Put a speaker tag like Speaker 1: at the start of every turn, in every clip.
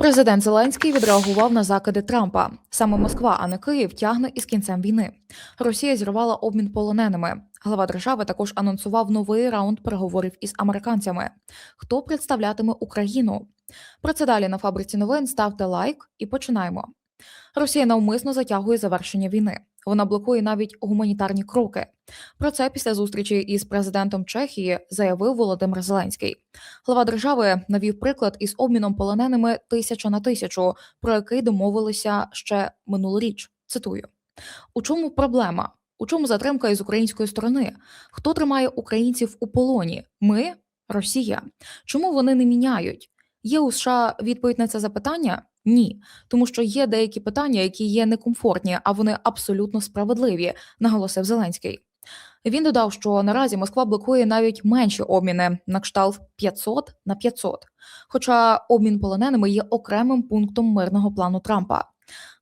Speaker 1: Президент Зеленський відреагував на закиди Трампа. Саме Москва, а не Київ, тягне із кінцем війни. Росія зірвала обмін полоненими. Глава держави також анонсував новий раунд переговорів із американцями. Хто представлятиме Україну? Про це далі на фабриці новин ставте лайк і починаємо. Росія навмисно затягує завершення війни. Вона блокує навіть гуманітарні кроки. Про це після зустрічі із президентом Чехії заявив Володимир Зеленський. Глава держави навів приклад із обміном полоненими тисяча на тисячу, про який домовилися ще минулоріч. Цитую: у чому проблема? У чому затримка із української сторони? Хто тримає українців у полоні? Ми, Росія. Чому вони не міняють? Є у США відповідь на це запитання? Ні, тому що є деякі питання, які є некомфортні, а вони абсолютно справедливі, наголосив Зеленський. Він додав, що наразі Москва блокує навіть менші обміни на кшталт 500 на 500, Хоча обмін полоненими є окремим пунктом мирного плану Трампа.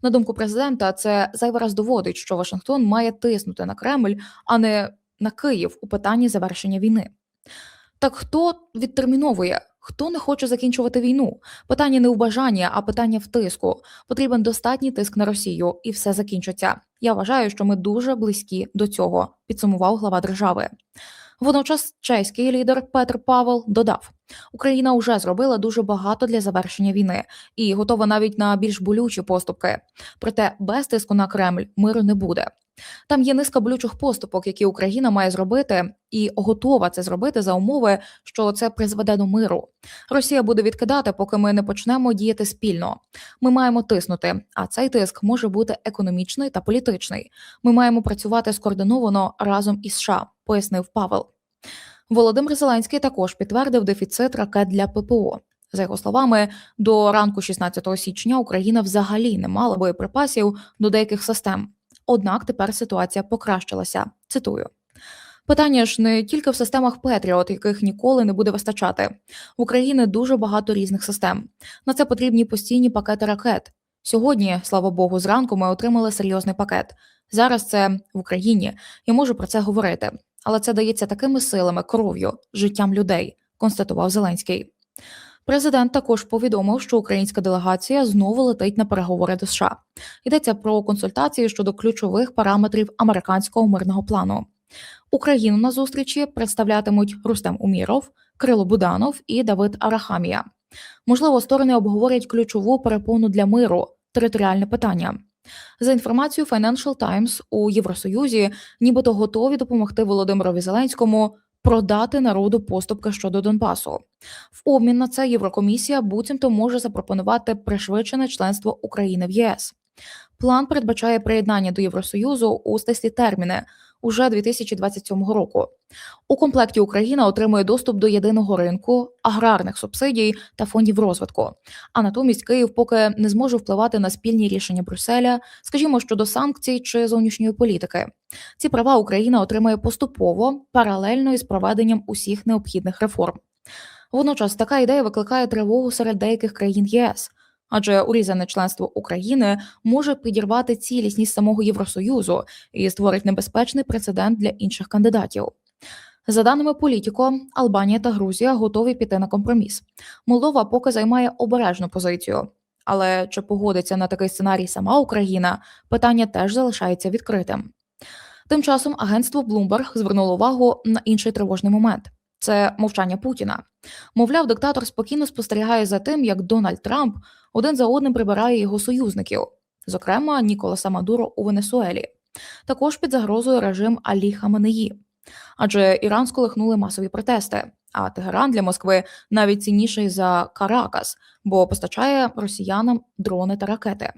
Speaker 1: На думку президента, це зайвий раз доводить, що Вашингтон має тиснути на Кремль, а не на Київ у питанні завершення війни. Так хто відтерміновує? Хто не хоче закінчувати війну? Питання не в бажанні, а питання в тиску. Потрібен достатній тиск на Росію, і все закінчиться. Я вважаю, що ми дуже близькі до цього, підсумував глава держави. Водночас чеський лідер Петр Павел додав: Україна вже зробила дуже багато для завершення війни і готова навіть на більш болючі поступки. Проте без тиску на Кремль миру не буде. Там є низка болючих поступок, які Україна має зробити, і готова це зробити за умови, що це призведе до миру. Росія буде відкидати, поки ми не почнемо діяти спільно. Ми маємо тиснути, а цей тиск може бути економічний та політичний. Ми маємо працювати скоординовано разом із США, пояснив Павел. Володимир Зеленський також підтвердив дефіцит ракет для ППО. За його словами, до ранку 16 січня Україна взагалі не мала боєприпасів до деяких систем. Однак тепер ситуація покращилася. Цитую. Питання ж не тільки в системах Петріот, яких ніколи не буде вистачати. В Україні дуже багато різних систем. На це потрібні постійні пакети ракет. Сьогодні, слава Богу, зранку ми отримали серйозний пакет. Зараз це в Україні. Я можу про це говорити, але це дається такими силами, кров'ю, життям людей, констатував Зеленський. Президент також повідомив, що українська делегація знову летить на переговори до США. Йдеться про консультації щодо ключових параметрів американського мирного плану. Україну на зустрічі представлятимуть Рустем Уміров, Крило Буданов і Давид Арахамія. Можливо, сторони обговорять ключову перепону для миру територіальне питання. За інформацією Financial Times, у Євросоюзі нібито готові допомогти Володимирові Зеленському продати народу поступки щодо Донбасу. В обмін на це Єврокомісія буцімто може запропонувати пришвидшене членство України в ЄС. План передбачає приєднання до Євросоюзу у стислі терміни уже 2027 року. У комплекті Україна отримує доступ до єдиного ринку, аграрних субсидій та фондів розвитку. А натомість Київ поки не зможе впливати на спільні рішення Брюсселя, скажімо, щодо санкцій чи зовнішньої політики. Ці права Україна отримує поступово паралельно із проведенням усіх необхідних реформ. Водночас така ідея викликає тривогу серед деяких країн ЄС. Адже урізане членство України може підірвати цілісність самого Євросоюзу і створить небезпечний прецедент для інших кандидатів. За даними політіко, Албанія та Грузія готові піти на компроміс. Молдова поки займає обережну позицію. Але чи погодиться на такий сценарій сама Україна? Питання теж залишається відкритим. Тим часом агентство Bloomberg звернуло увагу на інший тривожний момент це мовчання Путіна. Мовляв, диктатор спокійно спостерігає за тим, як Дональд Трамп один за одним прибирає його союзників, зокрема Ніколаса Мадуро у Венесуелі. Також під загрозою режим Алі Хаменеї. Адже Іран сколихнули масові протести. А Тегеран для Москви навіть цінніший за Каракас, бо постачає росіянам дрони та ракети.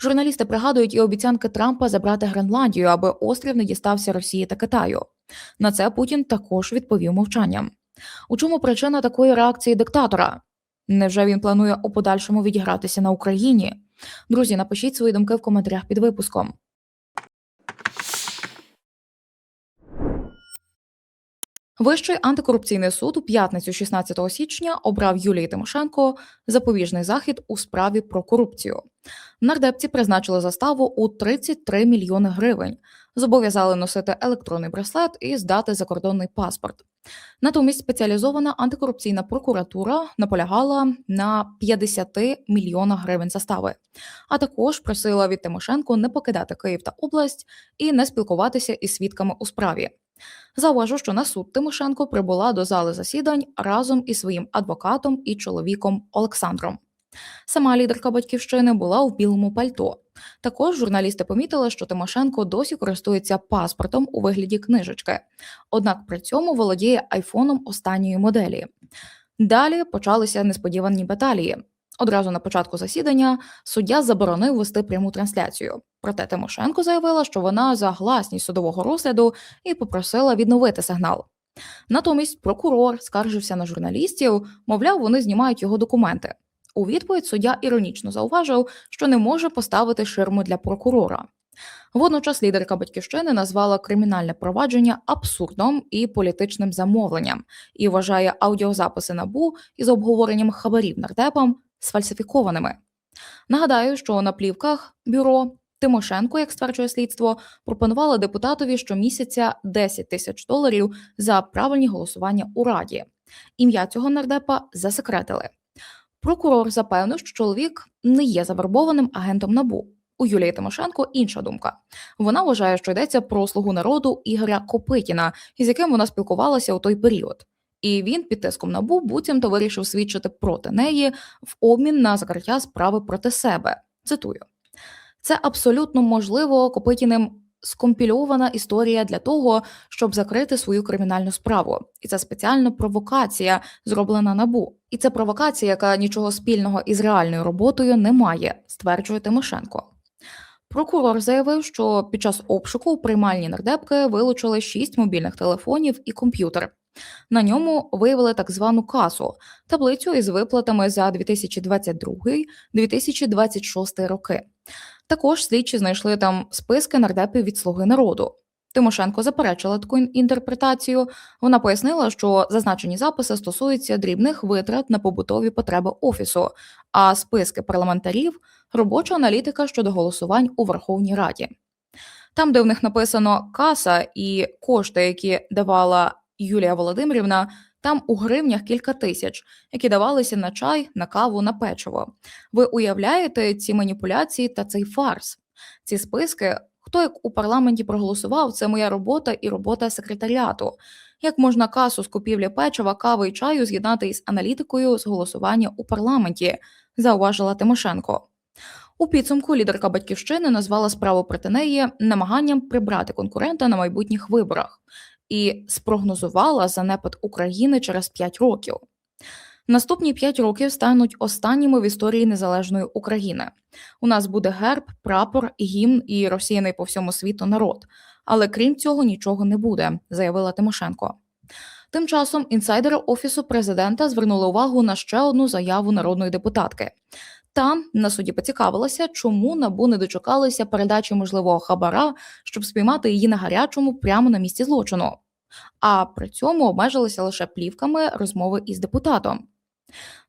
Speaker 1: Журналісти пригадують і обіцянки Трампа забрати Гренландію, аби острів не дістався Росії та Китаю. На це Путін також відповів мовчанням. У чому причина такої реакції диктатора? Невже він планує у подальшому відігратися на Україні? Друзі, напишіть свої думки в коментарях під випуском. Вищий антикорупційний суд у п'ятницю 16 січня обрав Юлії Тимошенко запобіжний захід у справі про корупцію. Нардепці призначили заставу у 33 мільйони гривень, зобов'язали носити електронний браслет і здати закордонний паспорт. Натомість спеціалізована антикорупційна прокуратура наполягала на 50 мільйонах гривень застави, а також просила від Тимошенко не покидати Київ та область і не спілкуватися із свідками у справі. Зауважу, що на суд Тимошенко прибула до зали засідань разом із своїм адвокатом і чоловіком Олександром. Сама лідерка батьківщини була в білому пальто. Також журналісти помітили, що Тимошенко досі користується паспортом у вигляді книжечки, однак при цьому володіє айфоном останньої моделі. Далі почалися несподівані баталії. Одразу на початку засідання суддя заборонив вести пряму трансляцію. Проте Тимошенко заявила, що вона за гласність судового розгляду і попросила відновити сигнал. Натомість прокурор скаржився на журналістів, мовляв, вони знімають його документи. У відповідь суддя іронічно зауважив, що не може поставити ширму для прокурора. Водночас лідерка батьківщини назвала кримінальне провадження абсурдом і політичним замовленням і вважає аудіозаписи набу із обговоренням хабарів нардепам сфальсифікованими. Нагадаю, що на плівках бюро Тимошенко, як стверджує слідство, пропонувала депутатові щомісяця 10 тисяч доларів за правильні голосування у раді. Ім'я цього нардепа засекретили. Прокурор запевнив, що чоловік не є завербованим агентом набу. У Юлії Тимошенко інша думка. Вона вважає, що йдеться про слугу народу Ігоря Копитіна, із яким вона спілкувалася у той період. І він під тиском набу буцімто вирішив свідчити проти неї в обмін на закриття справи проти себе. Цитую: це абсолютно можливо Копитіним скомпільована історія для того, щоб закрити свою кримінальну справу, і це спеціальна провокація, зроблена набу. І це провокація, яка нічого спільного із реальною роботою не має, стверджує Тимошенко. Прокурор заявив, що під час обшуку у приймальні нардепки вилучили шість мобільних телефонів і комп'ютер. На ньому виявили так звану касу, таблицю із виплатами за 2022-2026 роки. Також слідчі знайшли там списки нардепів від слуги народу. Тимошенко заперечила таку інтерпретацію. Вона пояснила, що зазначені записи стосуються дрібних витрат на побутові потреби офісу, а списки парламентарів робоча аналітика щодо голосувань у Верховній Раді. Там, де в них написано каса і кошти, які давала Юлія Володимирівна, там у гривнях кілька тисяч, які давалися на чай, на каву, на печиво. Ви уявляєте ці маніпуляції та цей фарс? Ці списки, хто як у парламенті проголосував, це моя робота і робота секретаріату. Як можна касу з купівлі печива, кави і чаю з'єднати із аналітикою з голосування у парламенті? зауважила Тимошенко. У підсумку лідерка батьківщини назвала справу проти неї намаганням прибрати конкурента на майбутніх виборах і спрогнозувала занепад України через 5 років. Наступні 5 років стануть останніми в історії незалежної України. У нас буде герб, прапор, гімн і розсіяний по всьому світу народ. Але крім цього нічого не буде, заявила Тимошенко. Тим часом інсайдери офісу президента звернули увагу на ще одну заяву народної депутатки. Там на суді поцікавилася, чому набу не дочекалися передачі можливого хабара, щоб спіймати її на гарячому прямо на місці злочину, а при цьому обмежилися лише плівками розмови із депутатом.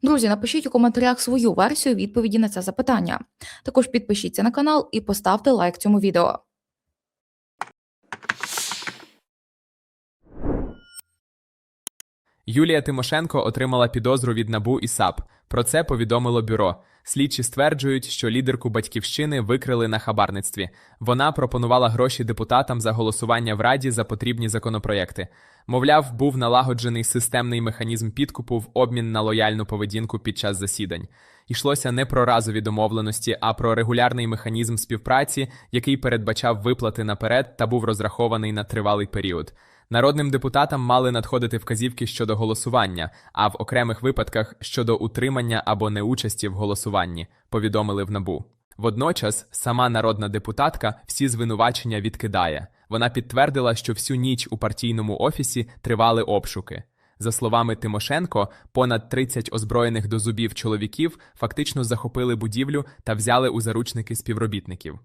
Speaker 1: Друзі, напишіть у коментарях свою версію відповіді на це запитання. Також підпишіться на канал і поставте лайк цьому відео.
Speaker 2: Юлія Тимошенко отримала підозру від НАБУ і САП. Про це повідомило бюро. Слідчі стверджують, що лідерку батьківщини викрили на хабарництві. Вона пропонувала гроші депутатам за голосування в раді за потрібні законопроєкти. Мовляв, був налагоджений системний механізм підкупу в обмін на лояльну поведінку під час засідань. Йшлося не про разові домовленості, а про регулярний механізм співпраці, який передбачав виплати наперед та був розрахований на тривалий період. Народним депутатам мали надходити вказівки щодо голосування, а в окремих випадках щодо утримання або неучасті в голосуванні, повідомили в НАБУ. Водночас сама народна депутатка всі звинувачення відкидає. Вона підтвердила, що всю ніч у партійному офісі тривали обшуки. За словами Тимошенко, понад 30 озброєних до зубів чоловіків фактично захопили будівлю та взяли у заручники співробітників.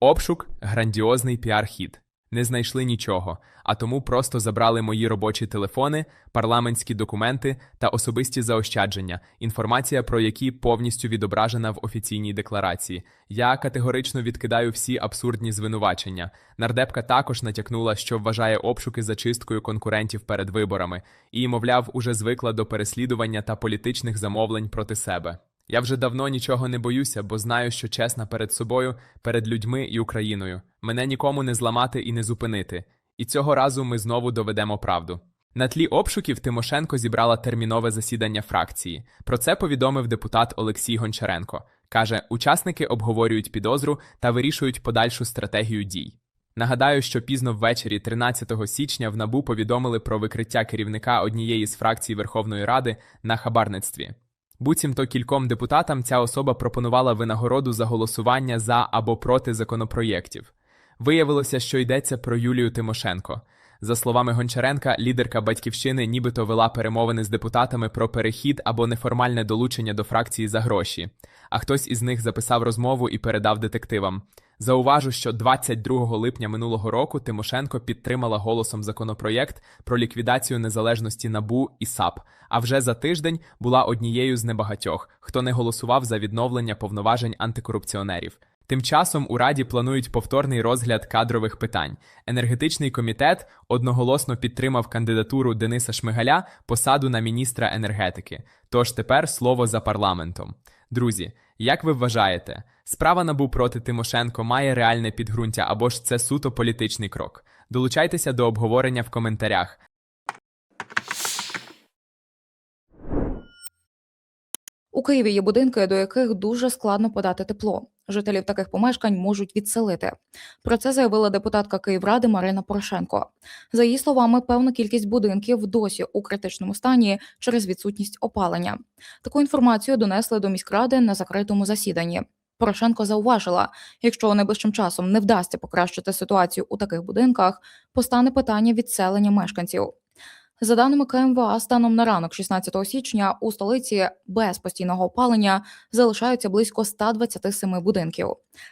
Speaker 2: Обшук грандіозний піар-хід. Не знайшли нічого, а тому просто забрали мої робочі телефони, парламентські документи та особисті заощадження, інформація про які повністю відображена в офіційній декларації. Я категорично відкидаю всі абсурдні звинувачення. Нардепка також натякнула, що вважає обшуки зачисткою конкурентів перед виборами, і, мовляв, уже звикла до переслідування та політичних замовлень проти себе. Я вже давно нічого не боюся, бо знаю, що чесна перед собою, перед людьми і Україною. Мене нікому не зламати і не зупинити. І цього разу ми знову доведемо правду. На тлі обшуків Тимошенко зібрала термінове засідання фракції. Про це повідомив депутат Олексій Гончаренко. Каже, учасники обговорюють підозру та вирішують подальшу стратегію дій. Нагадаю, що пізно ввечері 13 січня в НАБУ повідомили про викриття керівника однієї з фракцій Верховної Ради на хабарництві. Буцімто кільком депутатам ця особа пропонувала винагороду за голосування за або проти законопроєктів. Виявилося, що йдеться про Юлію Тимошенко. За словами Гончаренка, лідерка батьківщини нібито вела перемовини з депутатами про перехід або неформальне долучення до фракції за гроші. А хтось із них записав розмову і передав детективам. Зауважу, що 22 липня минулого року Тимошенко підтримала голосом законопроєкт про ліквідацію незалежності НАБУ і САП, а вже за тиждень була однією з небагатьох, хто не голосував за відновлення повноважень антикорупціонерів. Тим часом у Раді планують повторний розгляд кадрових питань. Енергетичний комітет одноголосно підтримав кандидатуру Дениса Шмигаля посаду на міністра енергетики. Тож тепер слово за парламентом. Друзі, як ви вважаєте, справа НАБУ проти Тимошенко має реальне підґрунтя або ж це суто політичний крок? Долучайтеся до обговорення в коментарях.
Speaker 1: У Києві є будинки, до яких дуже складно подати тепло. Жителів таких помешкань можуть відселити. Про це заявила депутатка Київради Марина Порошенко. За її словами, певна кількість будинків досі у критичному стані через відсутність опалення. Таку інформацію донесли до міськради на закритому засіданні. Порошенко зауважила, якщо найближчим часом не вдасться покращити ситуацію у таких будинках, постане питання відселення мешканців. За даними КМВА, станом на ранок 16 січня у столиці без постійного опалення залишаються близько 127 будинків.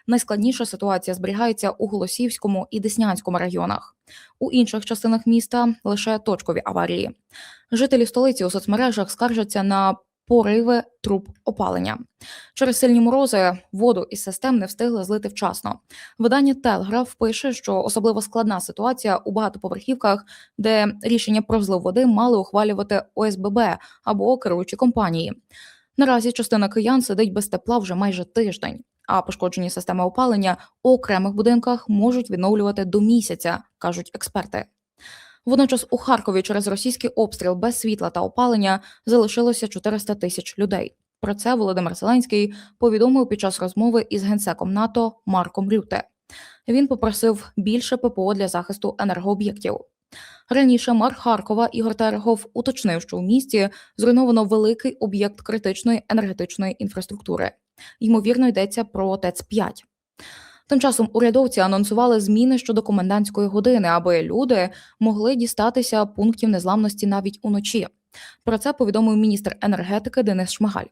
Speaker 1: Найскладніша ситуація зберігається у Голосіївському і Деснянському районах. У інших частинах міста лише точкові аварії. Жителі столиці у соцмережах скаржаться на пориви труб опалення. Через сильні морози воду із систем не встигли злити вчасно. Видання Телеграф пише, що особливо складна ситуація у багатоповерхівках, де рішення про злив води мали ухвалювати ОСББ або керуючі компанії. Наразі частина киян сидить без тепла вже майже тиждень, а пошкоджені системи опалення у окремих будинках можуть відновлювати до місяця, кажуть експерти. Водночас у Харкові через російський обстріл без світла та опалення залишилося 400 тисяч людей. Про це Володимир Зеленський повідомив під час розмови із генсеком НАТО Марком Рюте. Він попросив більше ППО для захисту енергооб'єктів. Раніше мер Харкова Ігор Терехов уточнив, що у місті зруйновано великий об'єкт критичної енергетичної інфраструктури. Ймовірно, йдеться про ТЕЦ 5 Тим часом урядовці анонсували зміни щодо комендантської години, аби люди могли дістатися пунктів незламності навіть уночі. Про це повідомив міністр енергетики Денис Шмигаль.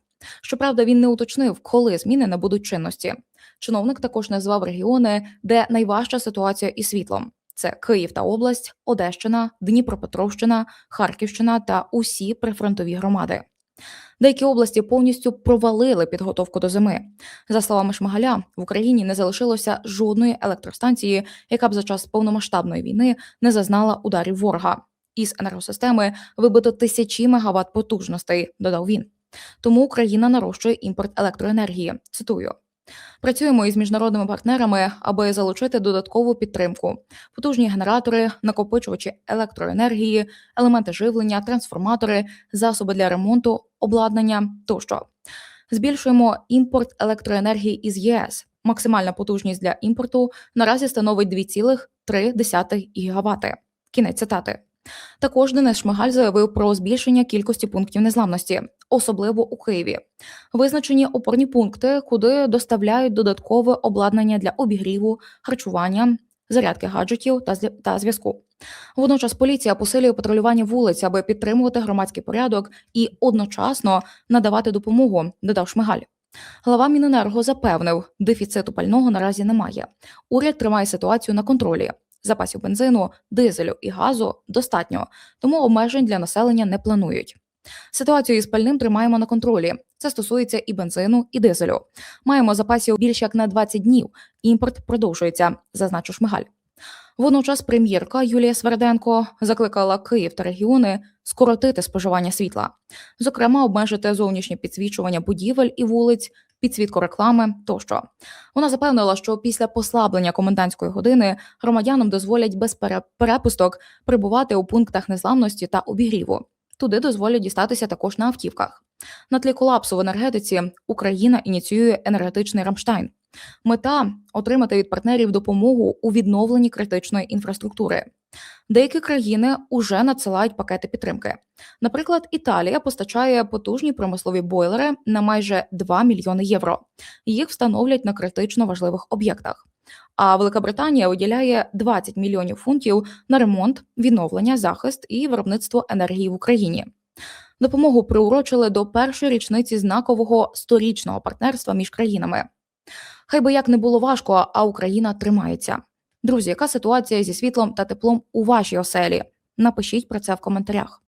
Speaker 1: Щоправда, він не уточнив, коли зміни набудуть чинності. Чиновник також назвав регіони, де найважча ситуація із світлом. Це Київ та область, Одещина, Дніпропетровщина, Харківщина та усі прифронтові громади. Деякі області повністю провалили підготовку до зими. За словами Шмигаля, в Україні не залишилося жодної електростанції, яка б за час повномасштабної війни не зазнала ударів ворога. Із енергосистеми вибито тисячі мегаватт потужностей, додав він. Тому Україна нарощує імпорт електроенергії. Цитую. Працюємо із міжнародними партнерами, аби залучити додаткову підтримку, потужні генератори, накопичувачі електроенергії, елементи живлення, трансформатори, засоби для ремонту, обладнання тощо. Збільшуємо імпорт електроенергії із ЄС. Максимальна потужність для імпорту наразі становить 2,3 ГВт. Кінець цитати. Також Денис Шмигаль заявив про збільшення кількості пунктів незламності, особливо у Києві. Визначені опорні пункти, куди доставляють додаткове обладнання для обігріву, харчування, зарядки гаджетів та та зв'язку. Водночас поліція посилює патрулювання вулиць, аби підтримувати громадський порядок і одночасно надавати допомогу, додав Шмигаль. Глава Міненерго запевнив, дефіциту пального наразі немає. Уряд тримає ситуацію на контролі. Запасів бензину, дизелю і газу достатньо, тому обмежень для населення не планують. Ситуацію із пальним тримаємо на контролі. Це стосується і бензину, і дизелю. Маємо запасів більш як на 20 днів. Імпорт продовжується, зазначу Шмигаль. Водночас прем'єрка Юлія Сверденко закликала Київ та регіони скоротити споживання світла, зокрема, обмежити зовнішнє підсвічування будівель і вулиць, підсвітку реклами тощо. Вона запевнила, що після послаблення комендантської години громадянам дозволять без пере- перепусток прибувати у пунктах незламності та обігріву. Туди дозволять дістатися також на автівках. На тлі колапсу в енергетиці Україна ініціює енергетичний Рамштайн. Мета отримати від партнерів допомогу у відновленні критичної інфраструктури. Деякі країни уже надсилають пакети підтримки. Наприклад, Італія постачає потужні промислові бойлери на майже 2 мільйони євро. Їх встановлять на критично важливих об'єктах. А Велика Британія виділяє 20 мільйонів фунтів на ремонт, відновлення, захист і виробництво енергії в Україні. Допомогу приурочили до першої річниці знакового сторічного партнерства між країнами. Хай би як не було важко, а Україна тримається. Друзі, яка ситуація зі світлом та теплом у вашій оселі? Напишіть про це в коментарях.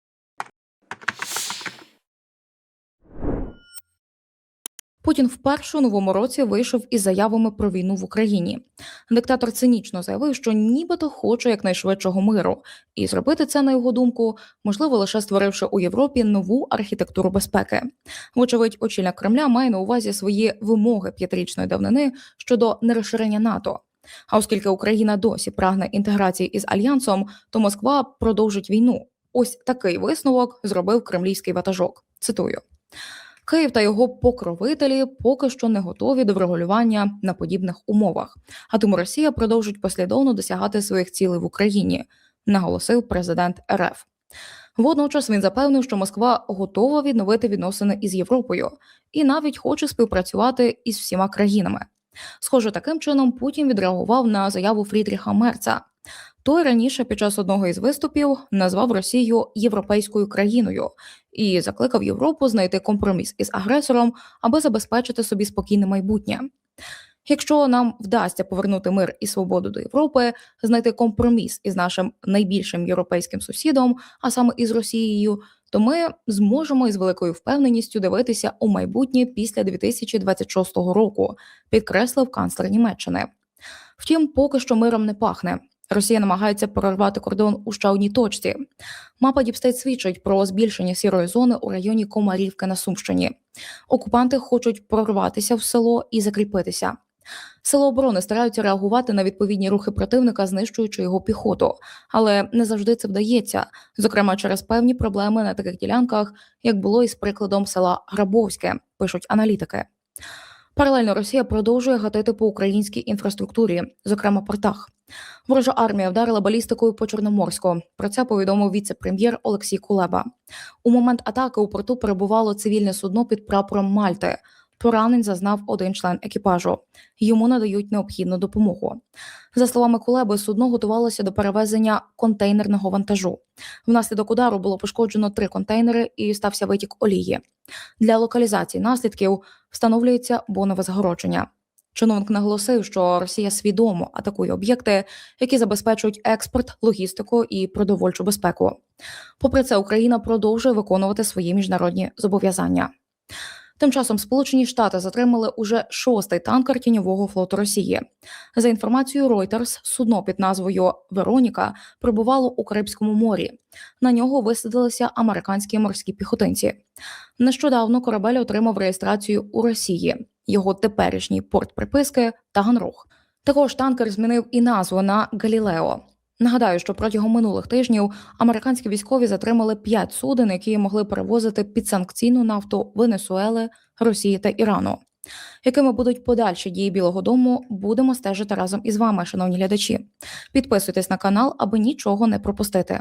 Speaker 1: Путін вперше у новому році вийшов із заявами про війну в Україні. Диктатор цинічно заявив, що нібито хоче якнайшвидшого миру, і зробити це, на його думку, можливо лише створивши у Європі нову архітектуру безпеки. Вочевидь, очільник Кремля має на увазі свої вимоги п'ятирічної давнини щодо нерозширення НАТО. А оскільки Україна досі прагне інтеграції із альянсом, то Москва продовжить війну. Ось такий висновок зробив кремлівський ватажок. Цитую. Київ та його покровителі поки що не готові до врегулювання на подібних умовах, а тому Росія продовжить послідовно досягати своїх цілей в Україні, наголосив президент РФ. Водночас він запевнив, що Москва готова відновити відносини із Європою і навіть хоче співпрацювати із всіма країнами. Схоже, таким чином Путін відреагував на заяву Фрідріха Мерца. Той раніше під час одного із виступів назвав Росію європейською країною і закликав Європу знайти компроміс із агресором, аби забезпечити собі спокійне майбутнє. Якщо нам вдасться повернути мир і свободу до Європи, знайти компроміс із нашим найбільшим європейським сусідом, а саме із Росією, то ми зможемо із великою впевненістю дивитися у майбутнє після 2026 року, підкреслив канцлер Німеччини. Втім, поки що миром не пахне. Росія намагається прорвати кордон у ще одній точці. Мапа Діпстейт свідчить про збільшення сірої зони у районі Комарівки на Сумщині. Окупанти хочуть прорватися в село і закріпитися. Сили оборони стараються реагувати на відповідні рухи противника, знищуючи його піхоту, але не завжди це вдається, зокрема через певні проблеми на таких ділянках, як було із прикладом села Грабовське, пишуть аналітики. Паралельно Росія продовжує гатити по українській інфраструктурі, зокрема портах. Ворожа армія вдарила балістикою по Чорноморську. Про це повідомив віце-прем'єр Олексій Кулеба. У момент атаки у порту перебувало цивільне судно під прапором Мальти. Поранень зазнав один член екіпажу. Йому надають необхідну допомогу. За словами Кулеби, судно готувалося до перевезення контейнерного вантажу. Внаслідок удару було пошкоджено три контейнери і стався витік олії. Для локалізації наслідків встановлюється бонове загородження. Чиновник наголосив, що Росія свідомо атакує об'єкти, які забезпечують експорт, логістику і продовольчу безпеку. Попри це, Україна продовжує виконувати свої міжнародні зобов'язання. Тим часом Сполучені Штати затримали уже шостий танкер тіньового флоту Росії. За інформацією Reuters, судно під назвою Вероніка прибувало у Карибському морі. На нього висадилися американські морські піхотинці. Нещодавно корабель отримав реєстрацію у Росії. Його теперішній порт приписки Таганрог. Також танкер змінив і назву на Галілео. Нагадаю, що протягом минулих тижнів американські військові затримали п'ять суден, які могли перевозити підсанкційну нафту Венесуели, Росії та Ірану. Якими будуть подальші дії Білого Дому, будемо стежити разом із вами, шановні глядачі. Підписуйтесь на канал, аби нічого не пропустити.